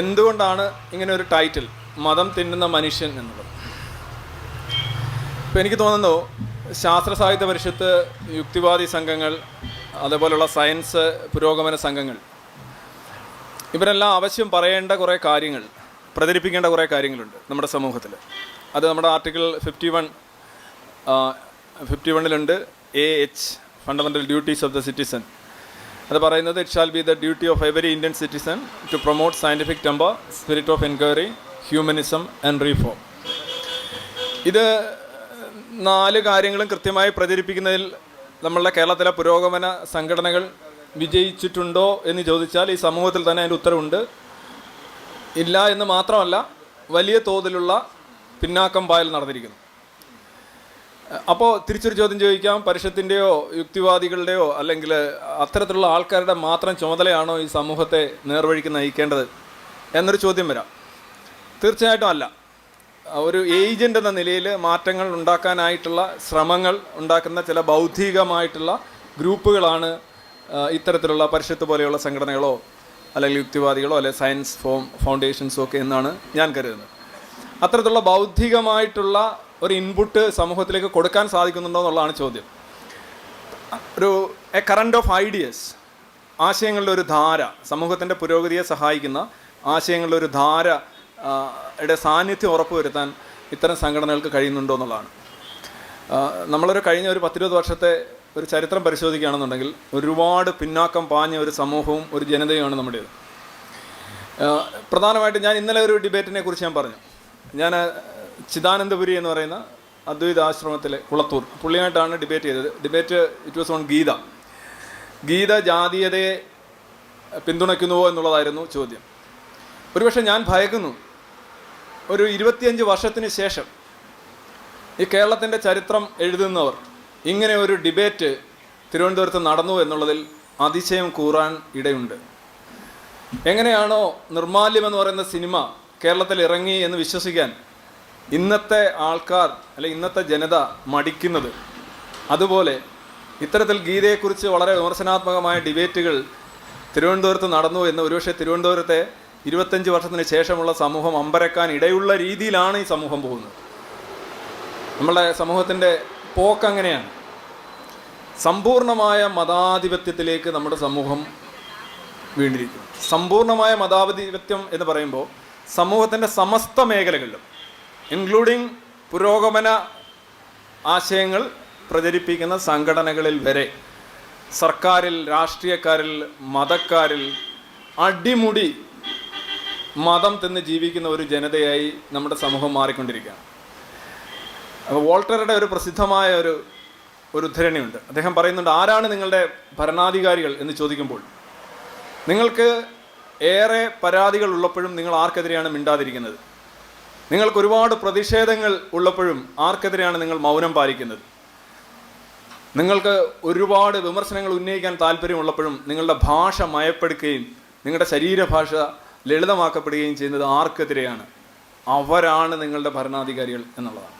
എന്തുകൊണ്ടാണ് ഇങ്ങനെ ഒരു ടൈറ്റിൽ മതം തിന്നുന്ന മനുഷ്യൻ എന്നുള്ളത്? ഇപ്പം എനിക്ക് തോന്നുന്നു ശാസ്ത്ര സാഹിത്യ പരിഷത്ത് യുക്തിവാദി സംഘങ്ങൾ അതേപോലെയുള്ള സയൻസ് പുരോഗമന സംഘങ്ങൾ ഇവരെല്ലാം ആവശ്യം പറയേണ്ട കുറേ കാര്യങ്ങൾ പ്രചരിപ്പിക്കേണ്ട കുറേ കാര്യങ്ങളുണ്ട് നമ്മുടെ സമൂഹത്തിൽ അത് നമ്മുടെ article fifty one fifty വണ്ണിലുണ്ട് A H fundamental duties of the citizen അത് പറയുന്നത് it shall be the duty of every Indian citizen to promote scientific temper spirit of enquiry humanism and reform ഇത് നാല് കാര്യങ്ങളും കൃത്യമായി പ്രചരിപ്പിക്കുന്നതിൽ നമ്മളുടെ കേരളത്തിലെ പുരോഗമന സംഘടനകൾ വിജയിച്ചിട്ടുണ്ടോ എന്ന് ചോദിച്ചാൽ ഈ സമൂഹത്തിൽ തന്നെ അതിന്റെ ഉത്തരവുണ്ട്. ഇല്ല എന്ന് മാത്രമല്ല വലിയ തോതിലുള്ള പിന്നാക്കം പായൽ നടന്നിരിക്കുന്നു. അപ്പോൾ തിരിച്ചൊരു ചോദ്യം ചോദിക്കാം. പരിഷത്തിന്റെയോ യുക്തിവാദികളുടെയോ അല്ലെങ്കിൽ അത്തരത്തിലുള്ള ആൾക്കാരുടെ മാത്രം ചുമതലയാണോ ഈ സമൂഹത്തെ നേർവഴിക്ക് നയിക്കേണ്ടത് എന്നൊരു ചോദ്യം വരാം. തീർച്ചയായിട്ടും അല്ല. ഒരു ഏജന്റ് എന്ന നിലയിൽ മാറ്റങ്ങൾ ഉണ്ടാക്കാനായിട്ടുള്ള ശ്രമങ്ങൾ ഉണ്ടാക്കുന്ന ചില ബൗദ്ധികമായിട്ടുള്ള ഗ്രൂപ്പുകളാണ് ഇത്തരത്തിലുള്ള പരിഷത്ത് പോലെയുള്ള സംഘടനകളോ അല്ലെങ്കിൽ യുക്തിവാദികളോ അല്ലെങ്കിൽ സയൻസ് ഫോം ഫൗണ്ടേഷൻസോ ഒക്കെ എന്നാണ് ഞാൻ കരുതുന്നത്. അത്തരത്തിലുള്ള ബൗദ്ധികമായിട്ടുള്ള ഒരു ഇൻപുട്ട് സമൂഹത്തിലേക്ക് കൊടുക്കാൻ സാധിക്കുന്നുണ്ടോ എന്നുള്ളതാണ് ചോദ്യം. ഒരു എ കറണ്ട് ഓഫ് ഐഡിയസ് ആശയങ്ങളുടെ ഒരു ധാര സമൂഹത്തിന്റെ പുരോഗതിയെ സഹായിക്കുന്ന ആശയങ്ങളുടെ ഒരു ധാര യുടെ സാന്നിധ്യം ഉറപ്പുവരുത്താൻ ഇത്തരം സംഘടനകൾക്ക് കഴിയുന്നുണ്ടോ എന്നുള്ളതാണ്. നമ്മളൊരു കഴിഞ്ഞ ഒരു പത്തിരുപത് വർഷത്തെ ഒരു ചരിത്രം പരിശോധിക്കുകയാണെന്നുണ്ടെങ്കിൽ ഒരുപാട് പിന്നാക്കം പാഞ്ഞ ഒരു സമൂഹവും ഒരു ജനതയുമാണ് നമ്മുടേത്. പ്രധാനമായിട്ടും ഞാൻ ഇന്നലെ ഒരു ഡിബേറ്റിനെ കുറിച്ച് ഞാൻ പറഞ്ഞു. ഞാൻ ചിദാനന്ദപുരി എന്ന് പറയുന്ന അദ്വൈത ആശ്രമത്തിലെ കുളത്തൂർ. പുള്ളിയായിട്ടാണ് ഡിബേറ്റ് ചെയ്തത്. Debate it was on Gita. Gita ജാതീയതയെ പിന്തുണയ്ക്കുന്നുവോ എന്നുള്ളതായിരുന്നു ചോദ്യം. ഒരുപക്ഷെ ഞാൻ ഭയക്കുന്നു. ഒരു ഇരുപത്തിയഞ്ച് വർഷത്തിന് ശേഷം ഈ കേരളത്തിന്റെ ചരിത്രം എഴുതുന്നവർ ഇങ്ങനെ ഒരു ഡിബേറ്റ് തിരുവനന്തപുരത്ത് നടന്നു എന്നുള്ളതിൽ അതിശയം കൂറാൻ ഇടയുണ്ട്. എങ്ങനെയാണോ നിർമാല്യം എന്ന് പറയുന്ന സിനിമ കേരളത്തിൽ ഇറങ്ങി എന്ന് വിശ്വസിക്കാൻ ഇന്നത്തെ ആൾക്കാർ അല്ലെ ഇന്നത്തെ ജനത മടിക്കുന്നത്. അതുപോലെ ഇത്തരത്തിൽ ഗീതയെക്കുറിച്ച് വളരെ വിമർശനാത്മകമായ ഡിബേറ്റുകൾ തിരുവനന്തപുരത്ത് നടന്നു എന്ന് ഒരുപക്ഷെ തിരുവനന്തപുരത്തെ ഇരുപത്തഞ്ച് വർഷത്തിന് ശേഷമുള്ള സമൂഹം അമ്പരക്കാൻ ഇടയുള്ള രീതിയിലാണ് ഈ സമൂഹം പോകുന്നത്. നമ്മളുടെ സമൂഹത്തിന്റെ പോക്ക് അങ്ങനെയാണ്. സമ്പൂർണമായ മതാധിപത്യത്തിലേക്ക് നമ്മുടെ സമൂഹം വീണ്ടിരിക്കുന്നു സമ്പൂർണമായ മതാധിപത്യം എന്ന് പറയുമ്പോൾ സമൂഹത്തിന്റെ സമസ്ത മേഖലകളിലും ഇൻക്ലൂഡിങ് പുരോഗമന ആശയങ്ങൾ പ്രചരിപ്പിക്കുന്ന സംഘടനകളിൽ വരെ സർക്കാരിൽ രാഷ്ട്രീയക്കാരിൽ മതക്കാരിൽ അടിമുടി മതം തിന്ന് ജീവിക്കുന്ന ഒരു ജനതയായി നമ്മുടെ സമൂഹം മാറിക്കൊണ്ടിരിക്കുകയാണ്. അപ്പോൾ വോൾട്ടറുടെ ഒരു പ്രസിദ്ധമായ ഒരു ഒരു ഉദ്ധരണിയുണ്ട് അദ്ദേഹം പറയുന്നുണ്ട് ആരാണ് നിങ്ങളുടെ ഭരണാധികാരികൾ? എന്ന് ചോദിക്കുമ്പോൾ നിങ്ങൾക്ക് ഏറെ പരാതികൾ ഉള്ളപ്പോഴും നിങ്ങൾ ആർക്കെതിരെയാണ് മിണ്ടാതിരിക്കുന്നത്? നിങ്ങൾക്ക് ഒരുപാട് പ്രതിഷേധങ്ങൾ ഉള്ളപ്പോഴും ആർക്കെതിരെയാണ് നിങ്ങൾ മൗനം പാലിക്കുന്നത്? നിങ്ങൾക്ക് ഒരുപാട് വിമർശനങ്ങൾ ഉന്നയിക്കാൻ താല്പര്യമുള്ളപ്പോഴും നിങ്ങളുടെ ഭാഷ മയപ്പെടുക്കുകയും നിങ്ങളുടെ ശരീരഭാഷ ലളിതമാക്കപ്പെടുകയും ചെയ്യുന്നത് ആർക്കെതിരെയാണ്? അവരാണ് നിങ്ങളുടെ ഭരണാധികാരികൾ എന്നുള്ളതാണ്.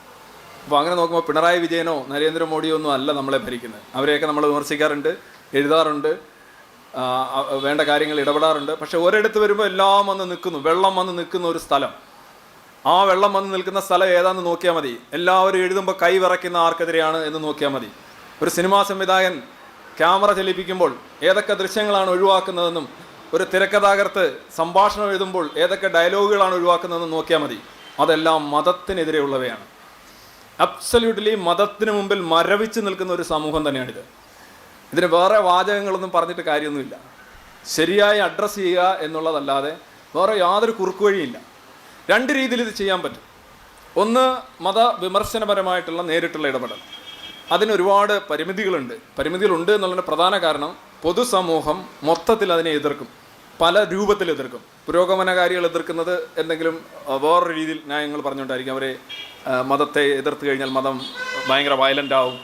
അപ്പോൾ അങ്ങനെ നോക്കുമ്പോൾ പിണറായി വിജയനോ നരേന്ദ്രമോദിയോ ഒന്നും അല്ല നമ്മളെ ഭരിക്കുന്നത്. അവരെയൊക്കെ നമ്മൾ വിമർശിക്കാറുണ്ട് എഴുതാറുണ്ട് വേണ്ട കാര്യങ്ങൾ ഇടപെടാറുണ്ട്. പക്ഷേ ഒരിടത്ത് വരുമ്പോൾ എല്ലാം വന്ന് നിൽക്കുന്നു വെള്ളം വന്ന് നിൽക്കുന്ന ഒരു സ്ഥലം. ആ വെള്ളം വന്ന് നിൽക്കുന്ന സ്ഥലം ഏതാന്ന് നോക്കിയാൽ മതി. എല്ലാവരും എഴുതുമ്പോൾ കൈ വിറയ്ക്കുന്ന ആർക്കെതിരെയാണ് എന്ന് നോക്കിയാൽ മതി. ഒരു സിനിമാ സംവിധായകൻ ക്യാമറ ചലിപ്പിക്കുമ്പോൾ ഏതൊക്കെ ദൃശ്യങ്ങളാണ് ഒഴിവാക്കുന്നതെന്നും ഒരു തിരക്കഥാകർത്ത് സംഭാഷണം എഴുതുമ്പോൾ ഏതൊക്കെ ഡയലോഗുകളാണ് ഒഴിവാക്കുന്നതെന്നും നോക്കിയാൽ മതി. അതെല്ലാം മതത്തിനെതിരെയുള്ളവയാണ്. അബ്സല്യൂട്ട്ലി മതത്തിന് മുമ്പിൽ മരവിച്ച് നിൽക്കുന്ന ഒരു സമൂഹം തന്നെയാണിത്. ഇതിന് വേറെ വാചകങ്ങളൊന്നും പറഞ്ഞിട്ട് കാര്യമൊന്നുമില്ല. ശരിയായി അഡ്രസ്സ് ചെയ്യുക എന്നുള്ളതല്ലാതെ വേറെ യാതൊരു കുറുക്കുവഴിയില്ല രണ്ട് രീതിയിൽ ഇത് ചെയ്യാൻ പറ്റും. ഒന്ന് മത വിമർശനപരമായിട്ടുള്ള നേരിട്ടുള്ള ഇടപെടൽ. അതിന് ഒരുപാട് പരിമിതികളുണ്ട്. പരിമിതികളുണ്ട് എന്നുള്ളതിന്റെ പ്രധാന കാരണം പൊതുസമൂഹം മൊത്തത്തിൽ അതിനെ എതിർക്കും. പല രൂപത്തിൽ എതിർക്കും. പുരോഗമനകാരികൾ എതിർക്കുന്നത് എന്തെങ്കിലും വേറൊരു രീതിയിൽ ന്യായങ്ങൾ പറഞ്ഞുകൊണ്ടായിരിക്കും. അവരെ മതത്തെ എതിർത്ത് കഴിഞ്ഞാൽ മതം ഭയങ്കര വയലന്റ് ആവും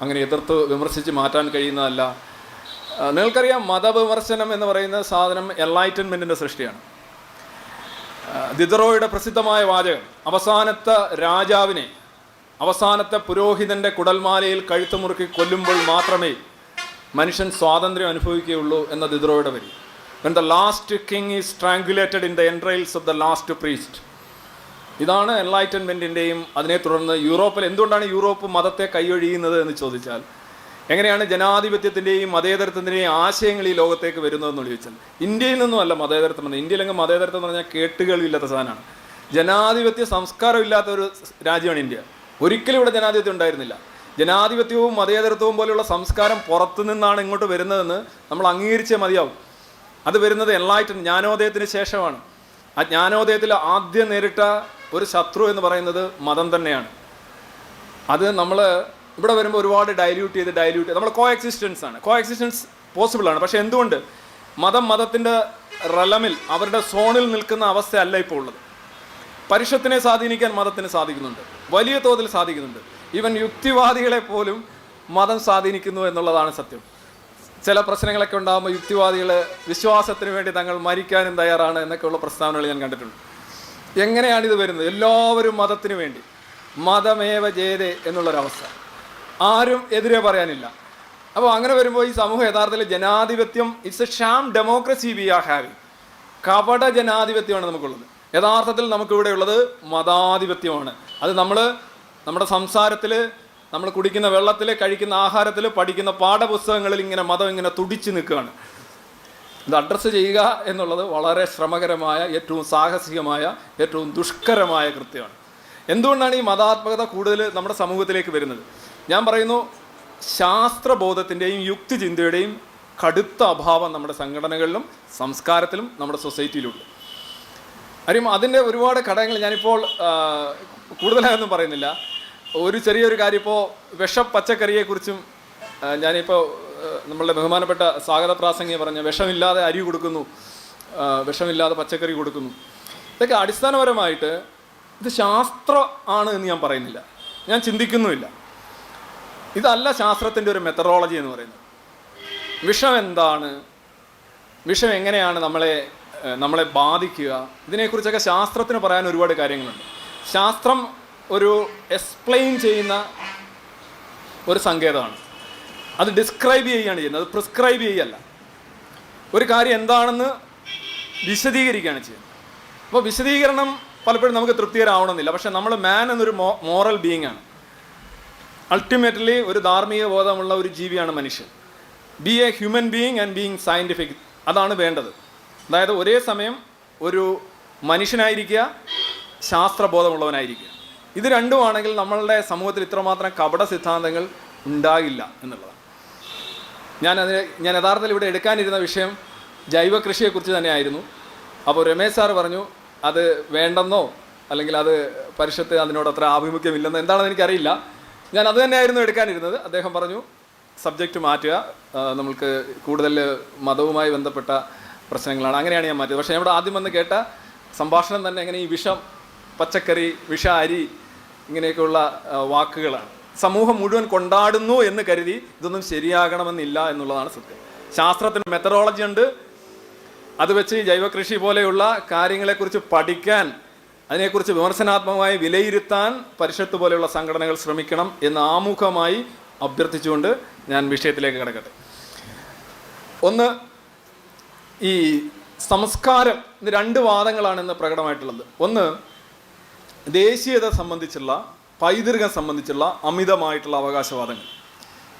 അങ്ങനെ എതിർത്ത് വിമർശിച്ച് മാറ്റാൻ കഴിയുന്നതല്ല. നിങ്ങൾക്കറിയാം മതവിമർശനം എന്ന് പറയുന്ന സാധനം എൻലൈറ്റൻമെന്റിന്റെ സൃഷ്ടിയാണ്. ദിദറോയുടെ പ്രസിദ്ധമായ വാചകം അവസാനത്തെ രാജാവിനെ അവസാനത്തെ പുരോഹിതന്റെ കുടൽമാലയിൽ കഴുത്ത് മുറുക്കി കൊല്ലുമ്പോൾ മാത്രമേ മനുഷ്യൻ സ്വാതന്ത്ര്യം അനുഭവിക്കുകയുള്ളൂ എന്ന ദിദറോയുടെ വരി. When the last king is strangulated in the entrails of the last priest ഇതാണ് എൻലൈറ്റൻമെന്റിന്റെയും അതിനെ തുടർന്ന് യൂറോപ്പിൽ എന്തുകൊണ്ടാണ് യൂറോപ്പ് മതത്തെ കൈയൊഴിയുന്നത് എന്ന് ചോദിച്ചാൽ എങ്ങനെയാണ് ജനാധിപത്യത്തിന്റെയും മതേതരത്വത്തിന്റെയും ആശയങ്ങൾ ഈ ലോകത്തേക്ക് വരുന്നതെന്ന് ചോദിച്ചാൽ ഇന്ത്യയിൽ നിന്നും അല്ല മതേതരത്വം വന്നത്. ഇന്ത്യയിലെങ്കിൽ മതേതരത്വം എന്ന് പറഞ്ഞാൽ കേട്ടുകളില്ലാത്ത സാധനമാണ്. ജനാധിപത്യ സംസ്കാരം ഇല്ലാത്ത ഒരു രാജ്യമാണ് ഇന്ത്യ. ഒരിക്കലും ഇവിടെ ജനാധിപത്യം ഉണ്ടായിരുന്നില്ല. ജനാധിപത്യവും മതേതരത്വവും പോലെയുള്ള സംസ്കാരം പുറത്തു നിന്നാണ് ഇങ്ങോട്ട് വരുന്നതെന്ന് നമ്മൾ അംഗീകരിച്ചേ മതിയാവും. അത് വരുന്നത് എൻലൈറ്റൻ ജ്ഞാനോദയത്തിന് ശേഷമാണ്. ആ ജ്ഞാനോദയത്തിൽ ആദ്യം നേരിട്ട ഒരു ശത്രു എന്ന് പറയുന്നത് മതം തന്നെയാണ്. അത് നമ്മൾ ഇവിടെ വരുമ്പോൾ ഒരുപാട് ഡൈല്യൂട്ട് ചെയ്ത് ഡൈല്യൂട്ട് നമ്മൾ കോ എക്സിസ്റ്റൻസ് ആണ്. കോ എക്സിസ്റ്റൻസ് പോസിബിൾ ആണ്. പക്ഷേ എന്തുകൊണ്ട്? മതം മതത്തിന്റെ റലമിൽ അവരുടെ സോണിൽ നിൽക്കുന്ന അവസ്ഥയല്ല ഇപ്പോൾ ഉള്ളത്. പരിഷത്തിനെ സ്വാധീനിക്കാൻ മതത്തിന് സാധിക്കുന്നുണ്ട്. വലിയ തോതിൽ സാധിക്കുന്നുണ്ട്. ഈവൻ യുക്തിവാദികളെ പോലും മതം സ്വാധീനിക്കുന്നു എന്നുള്ളതാണ് സത്യം. ചില പ്രശ്നങ്ങളൊക്കെ ഉണ്ടാകുമ്പോൾ യുക്തിവാദികൾ വിശ്വാസത്തിന് വേണ്ടി തങ്ങൾ മരിക്കാനും തയ്യാറാണ് എന്നൊക്കെയുള്ള പ്രസ്താവനകൾ ഞാൻ കണ്ടിട്ടുണ്ട്. എങ്ങനെയാണ് ഇത് വരുന്നത്? എല്ലാവരും മതത്തിന് വേണ്ടി. മതമേവ ജേതേ എന്നുള്ളൊരവസ്ഥ. ആരും എതിരെ പറയാനില്ല. അപ്പോൾ അങ്ങനെ വരുമ്പോൾ ഈ സമൂഹ യഥാർത്ഥത്തിൽ ജനാധിപത്യം it's a sham democracy we are having കപട ജനാധിപത്യമാണ് നമുക്കുള്ളത്. യഥാർത്ഥത്തിൽ നമുക്കിവിടെ ഉള്ളത് മതാധിപത്യമാണ്. അത് നമ്മൾ നമ്മുടെ സംസാരത്തിൽ നമ്മൾ കുടിക്കുന്ന വെള്ളത്തിൽ കഴിക്കുന്ന ആഹാരത്തിൽ പഠിക്കുന്ന പാഠപുസ്തകങ്ങളിൽ ഇങ്ങനെ മതം ഇങ്ങനെ തുടിച്ചു നിൽക്കുകയാണ്. ഇത് അഡ്രസ്സ് ചെയ്യുക എന്നുള്ളത് വളരെ ശ്രമകരമായ ഏറ്റവും സാഹസികമായ ഏറ്റവും ദുഷ്കരമായ കൃത്യമാണ്. എന്തുകൊണ്ടാണ് ഈ മതാത്മകത കൂടുതൽ നമ്മുടെ സമൂഹത്തിലേക്ക് വരുന്നത്? ഞാൻ പറയുന്നു ശാസ്ത്രബോധത്തിന്റെയും യുക്തിചിന്തയുടെയും കടുത്ത അഭാവം നമ്മുടെ സംഘടനകളിലും സംസ്കാരത്തിലും നമ്മുടെ സൊസൈറ്റിയിലുണ്ട്. കാര്യം അതിന്റെ ഒരുപാട് ഘടകങ്ങൾ ഞാനിപ്പോൾ കൂടുതലായൊന്നും പറയുന്നില്ല. ഒരു ചെറിയൊരു കാര്യം ഇപ്പോൾ വിഷ പച്ചക്കറിയെക്കുറിച്ചും ആ, ഞാനിപ്പോൾ നമ്മളുടെ ബഹുമാനപ്പെട്ട സ്വാഗത പ്രാസംഗിക പറഞ്ഞ വിഷമില്ലാതെ അരി കൊടുക്കുന്നു വിഷമില്ലാതെ പച്ചക്കറി കൊടുക്കുന്നു. ഇതൊക്കെ അടിസ്ഥാനപരമായിട്ട് ഇത് ശാസ്ത്രം ആണ് എന്ന് ഞാൻ പറയുന്നില്ല. ഞാൻ ചിന്തിക്കുന്നുമില്ല. ഇതല്ല ശാസ്ത്രത്തിന്റെ ഒരു മെത്തഡോളജി എന്ന് പറയുന്നത്. വിഷം എന്താണ്? വിഷം എങ്ങനെയാണ് നമ്മളെ നമ്മളെ ബാധിക്കുക? ഇതിനെക്കുറിച്ചൊക്കെ ശാസ്ത്രത്തിന് പറയാൻ ഒരുപാട് കാര്യങ്ങളുണ്ട്. ശാസ്ത്രം ഒരു എക്സ്പ്ലെയിൻ ചെയ്യുന്ന ഒരു സങ്കേതമാണ്. അത് ഡിസ്ക്രൈബ് ചെയ്യുകയാണ് ചെയ്യുന്നത്. അത് പ്രിസ്ക്രൈബ് ചെയ്യല്ല ഒരു കാര്യം എന്താണെന്ന് വിശദീകരിക്കുകയാണ് ചെയ്യുന്നത്. അപ്പോൾ വിശദീകരണം പലപ്പോഴും നമുക്ക് തൃപ്തികരമാവണമെന്നില്ല. പക്ഷേ നമ്മൾ മാൻ എന്നൊരു മോറൽ ബീയിങ് ആണ്. അൾട്ടിമേറ്റ്ലി ഒരു ധാർമ്മിക ബോധമുള്ള ഒരു ജീവിയാണ് മനുഷ്യൻ. Be a human being and being scientific അതാണ് വേണ്ടത്. അതായത് ഒരേ സമയം ഒരു മനുഷ്യനായിരിക്കുക ശാസ്ത്രബോധമുള്ളവനായിരിക്കുക. ഇത് രണ്ടുമാണെങ്കിൽ നമ്മളുടെ സമൂഹത്തിൽ ഇത്രമാത്രം കപട സിദ്ധാന്തങ്ങൾ ഉണ്ടാകില്ല എന്നുള്ളതാണ്. ഞാൻ ഞാനതിന് ഞാൻ യഥാർത്ഥത്തിൽ ഇവിടെ എടുക്കാനിരുന്ന വിഷയം ജൈവ കൃഷിയെക്കുറിച്ച് തന്നെയായിരുന്നു. അപ്പോൾ രമേശ് സാർ പറഞ്ഞു അത് വേണ്ടെന്നോ? അല്ലെങ്കിൽ അത് പരിഷത്ത് അതിനോട് അത്ര ആഭിമുഖ്യമില്ലെന്നോ? എന്താണെന്ന് എനിക്കറിയില്ല. ഞാൻ അത് തന്നെയായിരുന്നു എടുക്കാനിരുന്നത്. അദ്ദേഹം പറഞ്ഞു സബ്ജക്റ്റ് മാറ്റുക നമുക്ക് കൂടുതൽ മതവുമായി ബന്ധപ്പെട്ട പ്രശ്നങ്ങളാണ്. അങ്ങനെയാണ് ഞാൻ മാറ്റിയത്. പക്ഷേ ഇവിടെ ആദ്യം വന്ന് കേട്ട സംഭാഷണം തന്നെ ഇങ്ങനെ ഈ വിഷം പച്ചക്കറി വിഷ അരി ഇങ്ങനെയൊക്കെയുള്ള വാക്കുകളാണ്. സമൂഹം മുഴുവൻ കൊണ്ടാടുന്നു എന്ന് കരുതി ഇതൊന്നും ശരിയാകണമെന്നില്ല എന്നുള്ളതാണ് സത്യം. ശാസ്ത്രത്തിന് മെത്തഡോളജി ഉണ്ട്. അത് വെച്ച് ജൈവകൃഷി പോലെയുള്ള കാര്യങ്ങളെക്കുറിച്ച് പഠിക്കാൻ അതിനെക്കുറിച്ച് വിമർശനാത്മകമായി വിലയിരുത്താൻ പരിഷത്ത് പോലെയുള്ള സംഘടനകൾ ശ്രമിക്കണം എന്ന് ആമുഖമായി അഭ്യർത്ഥിച്ചുകൊണ്ട് ഞാൻ വിഷയത്തിലേക്ക് കിടക്കട്ടെ. ഒന്ന് ഈ സംസ്കാരം ഇന്ന് രണ്ട് വാദങ്ങളാണ് ഇന്ന് പ്രകടമായിട്ടുള്ളത്. ഒന്ന് ദേശീയത സംബന്ധിച്ചുള്ള പൈതൃകം സംബന്ധിച്ചുള്ള അമിതമായിട്ടുള്ള അവകാശവാദങ്ങൾ.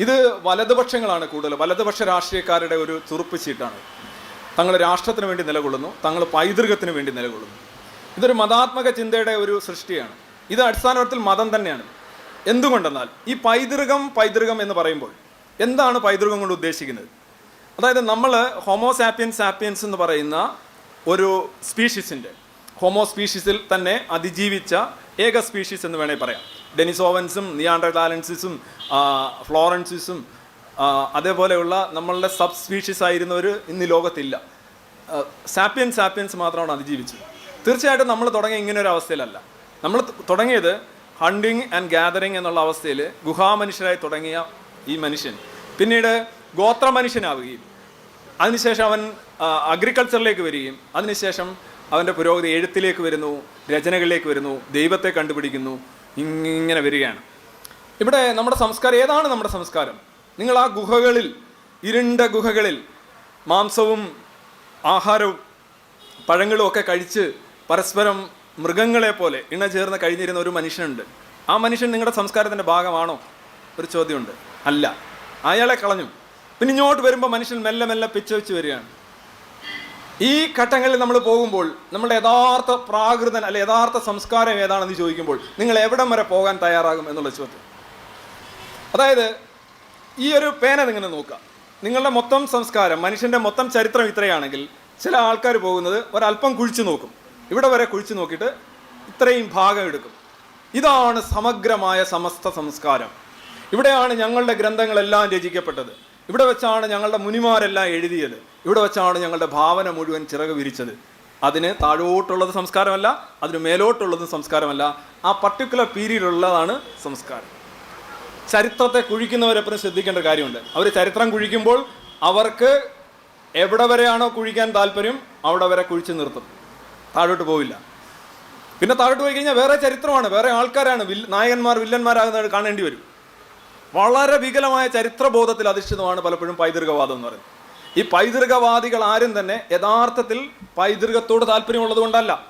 ഇത് വലതുപക്ഷങ്ങളാണ് കൂടുതൽ. വലതുപക്ഷ രാഷ്ട്രീയക്കാരുടെ ഒരു തുറുപ്പ് ചീട്ടാണ്. തങ്ങൾ രാഷ്ട്രത്തിന് വേണ്ടി നിലകൊള്ളുന്നു തങ്ങൾ പൈതൃകത്തിന് വേണ്ടി നിലകൊള്ളുന്നു. ഇതൊരു മതാത്മക ചിന്തയുടെ ഒരു സൃഷ്ടിയാണ്. ഇത് അടിസ്ഥാനത്തിൽ മതം തന്നെയാണ്. എന്തുകൊണ്ടെന്നാൽ ഈ പൈതൃകം പൈതൃകം എന്ന് പറയുമ്പോൾ എന്താണ് പൈതൃകം കൊണ്ട് ഉദ്ദേശിക്കുന്നത്? അതായത് നമ്മൾ ഹോമോ സാപ്പിയൻസ് സാപ്പിയൻസ് എന്ന് പറയുന്ന ഒരു സ്പീഷീസിന്റെ ഹോമോ സ്പീഷീസിൽ തന്നെ അതിജീവിച്ച ഏക സ്പീഷീസ് എന്ന് വേണേൽ പറയാം. ഡെനിസോവൻസും നിയാണ്ടർലാലൻസിസും ഫ്ലോറൻസിസും അതേപോലെയുള്ള നമ്മളുടെ സബ് സ്പീഷീസ് ആയിരുന്നവർ ഇന്ന് ലോകത്തില്ല. സാപ്പിയൻ സാപ്പിയൻസ് മാത്രമാണ് അതിജീവിച്ചത്. തീർച്ചയായിട്ടും നമ്മൾ തുടങ്ങിയ ഇങ്ങനെ ഒരു അവസ്ഥയിലല്ല. നമ്മൾ തുടങ്ങിയത് ഹണ്ടിങ് ആൻഡ് ഗാദറിങ് എന്നുള്ള അവസ്ഥയിൽ ഗുഹാമനുഷ്യരായി തുടങ്ങിയ ഈ മനുഷ്യൻ. പിന്നീട് ഗോത്ര മനുഷ്യനാവുകയും അതിനുശേഷം അവൻ അഗ്രികൾച്ചറിലേക്ക് വരികയും അതിനുശേഷം അവന്റെ പുരോഗതി എഴുത്തിലേക്ക് വരുന്നു രചനകളിലേക്ക് വരുന്നു ദൈവത്തെ കണ്ടുപിടിക്കുന്നു ഇങ്ങനെ വരികയാണ്. ഇവിടെ നമ്മുടെ സംസ്കാരം ഏതാണ് നമ്മുടെ സംസ്കാരം? നിങ്ങൾ ആ ഗുഹകളിൽ ഇരുണ്ട ഗുഹകളിൽ മാംസവും ആഹാരവും പഴങ്ങളും ഒക്കെ കഴിച്ച് പരസ്പരം മൃഗങ്ങളെ പോലെ ഇണചേർന്ന് കഴിഞ്ഞിരുന്ന ഒരു മനുഷ്യനുണ്ട്. ആ മനുഷ്യൻ നിങ്ങളുടെ സംസ്കാരത്തിന്റെ ഭാഗമാണോ? ഒരു ചോദ്യമുണ്ട്. അല്ല. അയാളെ കളഞ്ഞു. പിന്നെ ഇങ്ങോട്ട് വരുമ്പോൾ മനുഷ്യൻ മെല്ലെ മെല്ലെ പിച്ച വെച്ച് വരികയാണ്. ഈ ഘട്ടങ്ങളിൽ നമ്മൾ പോകുമ്പോൾ നമ്മുടെ യഥാർത്ഥ പ്രാകൃതൻ അല്ലെ യഥാർത്ഥ സംസ്കാരം ഏതാണെന്ന് ചോദിക്കുമ്പോൾ നിങ്ങൾ എവിടം വരെ പോകാൻ തയ്യാറാകും എന്നുള്ള ചോദ്യം. അതായത് ഈ ഒരു പേന നിങ്ങൾ നോക്കുക. നിങ്ങളുടെ മൊത്തം സംസ്കാരം മനുഷ്യന്റെ മൊത്തം ചരിത്രം ഇത്രയാണെങ്കിൽ ചില ആൾക്കാർ പോകുന്നത് ഒരല്പം കുഴിച്ചു നോക്കും. ഇവിടെ വരെ കുഴിച്ചു നോക്കിയിട്ട് ഇത്രയും ഭാഗം എടുക്കും. ഇതാണ് സമഗ്രമായ സമസ്ത സംസ്കാരം. ഇവിടെയാണ് ഞങ്ങളുടെ ഗ്രന്ഥങ്ങളെല്ലാം രചിക്കപ്പെട്ടത്. ഇവിടെ വെച്ചാണ് ഞങ്ങളുടെ മുനിമാരെല്ലാം എഴുതിയത്. ഇവിടെ വെച്ചാണ് ഞങ്ങളുടെ ഭാവന മുഴുവൻ ചിറക് വിരിച്ചത്. അതിന് താഴോട്ടുള്ളത് സംസ്കാരമല്ല അതിന് മേലോട്ടുള്ളത് സംസ്കാരമല്ല. ആ പർട്ടിക്കുലർ പീരീഡിലുള്ളതാണ് സംസ്കാരം. ചരിത്രത്തെ കുഴിക്കുന്നവരെപ്പോഴും ശ്രദ്ധിക്കേണ്ട കാര്യമുണ്ട്. അവർ ചരിത്രം കുഴിക്കുമ്പോൾ അവർക്ക് എവിടെ വരെയാണോ കുഴിക്കാൻ താല്പര്യം അവിടെ വരെ കുഴിച്ചു നിർത്തും. താഴോട്ട് പോവില്ല. പിന്നെ താഴോട്ട് പോയി കഴിഞ്ഞാൽ വേറെ ചരിത്രമാണ് വേറെ ആൾക്കാരാണ് വിൽ നായകന്മാർ വില്ലന്മാരാകുന്നത് കാണേണ്ടി വരും. വളരെ വികലമായ ചരിത്രബോധത്തിൽ അധിഷ്ഠിതമാണ് പലപ്പോഴും പൈതൃകവാദം എന്ന് പറയുന്നത്. ഈ പൈതൃകവാദികൾ ആരും തന്നെ യഥാർത്ഥത്തിൽ പൈതൃകത്തോട് താല്പര്യമുള്ളത് കൊണ്ടല്ല.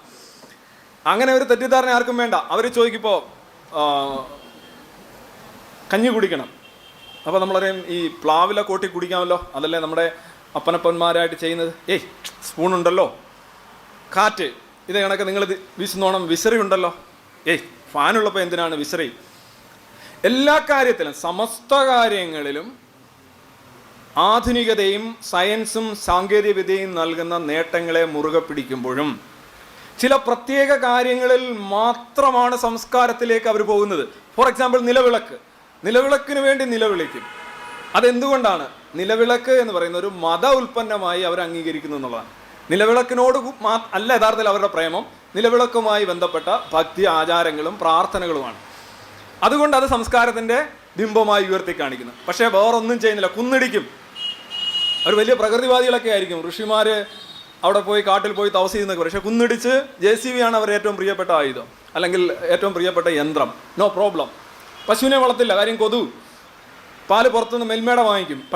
അങ്ങനെ ഒരു തെറ്റിദ്ധാരണ ആർക്കും വേണ്ട. അവർ ചോദിക്കുമ്പോൾ കഞ്ഞി കുടിക്കണം. അപ്പോൾ നമ്മളറിയാം ഈ പ്ലാവില കോട്ടി കുടിക്കാമല്ലോ. അതല്ലേ നമ്മുടെ അപ്പനപ്പന്മാരായിട്ട് ചെയ്യുന്നത്. ഏയ് സ്പൂൺ ഉണ്ടല്ലോ കാറ്റ് ഇത് കണക്ക് നിങ്ങൾ വീശുന്നോണം വിസറി ഉണ്ടല്ലോ ഏയ് ഫാനുള്ളപ്പോൾ എന്തിനാണ് വിസറി? എല്ലാ കാര്യത്തിലും സമസ്ത കാര്യങ്ങളിലും ആധുനികതയും സയൻസും സാങ്കേതികവിദ്യയും നൽകുന്ന നേട്ടങ്ങളെ മുറുകെ പിടിക്കുമ്പോഴും ചില പ്രത്യേക കാര്യങ്ങളിൽ മാത്രമാണ് സംസ്കാരത്തിലേക്ക് അവർ പോകുന്നത്. ഫോർ എക്സാമ്പിൾ നിലവിളക്ക്. നിലവിളക്കിന് വേണ്ടി നിലവിളിക്കും. അതെന്തുകൊണ്ടാണ്? നിലവിളക്ക് എന്ന് പറയുന്ന ഒരു മത ഉൽപ്പന്നമായി അവർ അംഗീകരിക്കുന്നു എന്നുള്ളതാണ്. നിലവിളക്കിനോട് അല്ല യഥാർത്ഥത്തിൽ അവരുടെ പ്രേമം. നിലവിളക്കുമായി ബന്ധപ്പെട്ട ഭക്തി ആചാരങ്ങളും പ്രാർത്ഥനകളുമാണ്. അതുകൊണ്ട് അത് സംസ്കാരത്തിന്റെ ബിംബമായി ഉയർത്തി കാണിക്കുന്നു. പക്ഷേ വേറൊന്നും ചെയ്യുന്നില്ല. കുന്നിടിക്കും. അവർ വലിയ പ്രകൃതിവാദികളൊക്കെ ആയിരിക്കും. ഋഷിമാർ അവിടെ പോയി കാട്ടിൽ പോയി തവസ് ചെയ്യുന്നൊക്കെ പക്ഷേ കുന്നിടിച്ച് ജെ സി ബി ആണ് അവർ ഏറ്റവും പ്രിയപ്പെട്ട ആയുധം. അല്ലെങ്കിൽ ഏറ്റവും പ്രിയപ്പെട്ട യന്ത്രം. നോ പ്രോബ്ലം പശുവിനെ വളർത്തില്ല. കാര്യം കൊതു. പാൽ പുറത്തുനിന്ന് മെൽമേട വാങ്ങിക്കും.